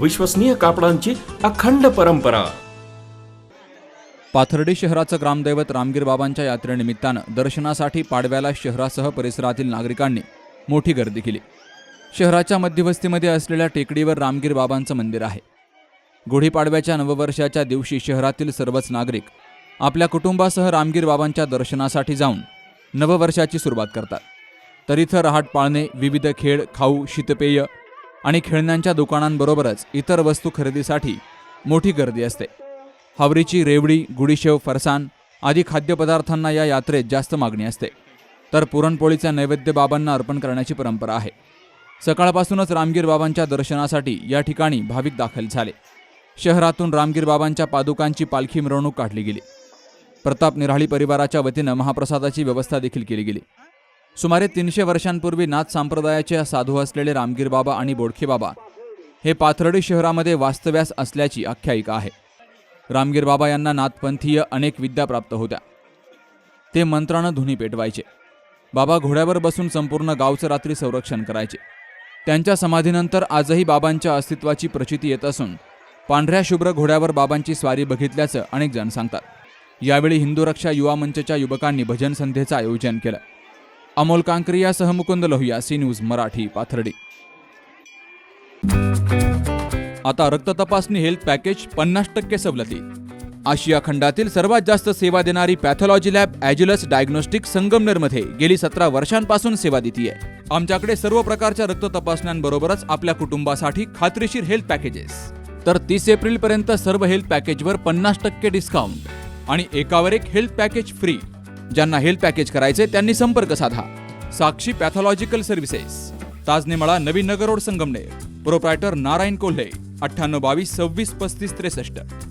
विश्वसनीय कापडांची अखंड परंपरा. पाथर्डी शहराचं ग्रामदैवत रामगीर बाबांच्या यात्रेनिमित्तानं दर्शनासाठी पाडव्याला शहरासह परिसरातील नागरिकांनी मोठी गर्दी केली. शहराच्या मध्यवस्तीमध्ये असलेल्या टेकडीवर रामगीर बाबांचं मंदिर आहे. गुढीपाडव्याच्या नववर्षाच्या दिवशी शहरातील सर्वच नागरिक आपल्या कुटुंबासह रामगीर बाबांच्या दर्शनासाठी जाऊन नववर्षाची सुरुवात करतात. तर इथं रहाट पाळणे विविध खेळ खाऊ शीतपेय आणि खेळण्यांच्या दुकानांबरोबरच इतर वस्तू खरेदीसाठी मोठी गर्दी असते. हावरीची रेवडी गुडीशेव फरसान आदी खाद्यपदार्थांना या यात्रेत जास्त मागणी असते. तर पुरणपोळीचा नैवेद्य बाबांना अर्पण करण्याची परंपरा आहे. सकाळपासूनच रामगीर बाबांच्या दर्शनासाठी या ठिकाणी भाविक दाखल झाले. शहरातून रामगीर बाबांच्या पादुकांची पालखी मिरवणूक काढली गेली. प्रताप निराळी परिवाराच्या वतीनं महाप्रसादाची व्यवस्था देखील केली गेली. सुमारे तीनशे वर्षांपूर्वी नाथ संप्रदायाचे साधू असलेले रामगीर बाबा आणि बोडखे बाबा हे पाथर्डी शहरामध्ये वास्तव्यास असल्याची आख्यायिका आहे. रामगीर बाबा यांना नाथपंथीय अनेक विद्या प्राप्त होत्या. ते मंत्रानं धुनी पेटवायचे. बाबा घोड्यावर बसून संपूर्ण गावचं रात्री संरक्षण करायचे. त्यांच्या समाधीनंतर आजही बाबांच्या अस्तित्वाची प्रचिती येत असून पांढऱ्या शुभ्र घोड्यावर बाबांची स्वारी बघितल्याचं अनेक जण सांगतात. यावेळी हिंदू रक्षा युवा मंचच्या युवकांनी भजन संध्येचं आयोजन केलं. अमोल कांकरिया सहमुकुंद लोहिया सी न्यूज मराठी पाथर्डी. आता रक्त तपासणी हेल्थ पॅकेज पन्नास टक्के सवलती. आशिया खंडातील सर्वात जास्त सेवा देणारी पॅथॉलॉजी लॅब ॲज्युलस डायग्नोस्टिक संगमनेरमध्ये गेली सतरा वर्षांपासून सेवा देते आमच्याकडे सर्व प्रकारच्या रक्त तपासण्यांबरोबरच आपल्या कुटुंबासाठी खात्रीशीर हेल्थ पॅकेजेस. तर तीस एप्रिल पर्यंत सर्व हेल्थ पॅकेजवर पन्नास टक्के डिस्काउंट आणि एकावर एक हेल्थ पॅकेज फ्री. ज्यांना हेल्थ पॅकेज करायचे त्यांनी संपर्क साधा. Sakshi pathological services. ताजनेमाळा Navin Nagar road Sangamner. Proprietor Narayan Kolhe. अठ्ठ्याण्णव बावीस सव्वीस पस्तीस त्रेसष्ट.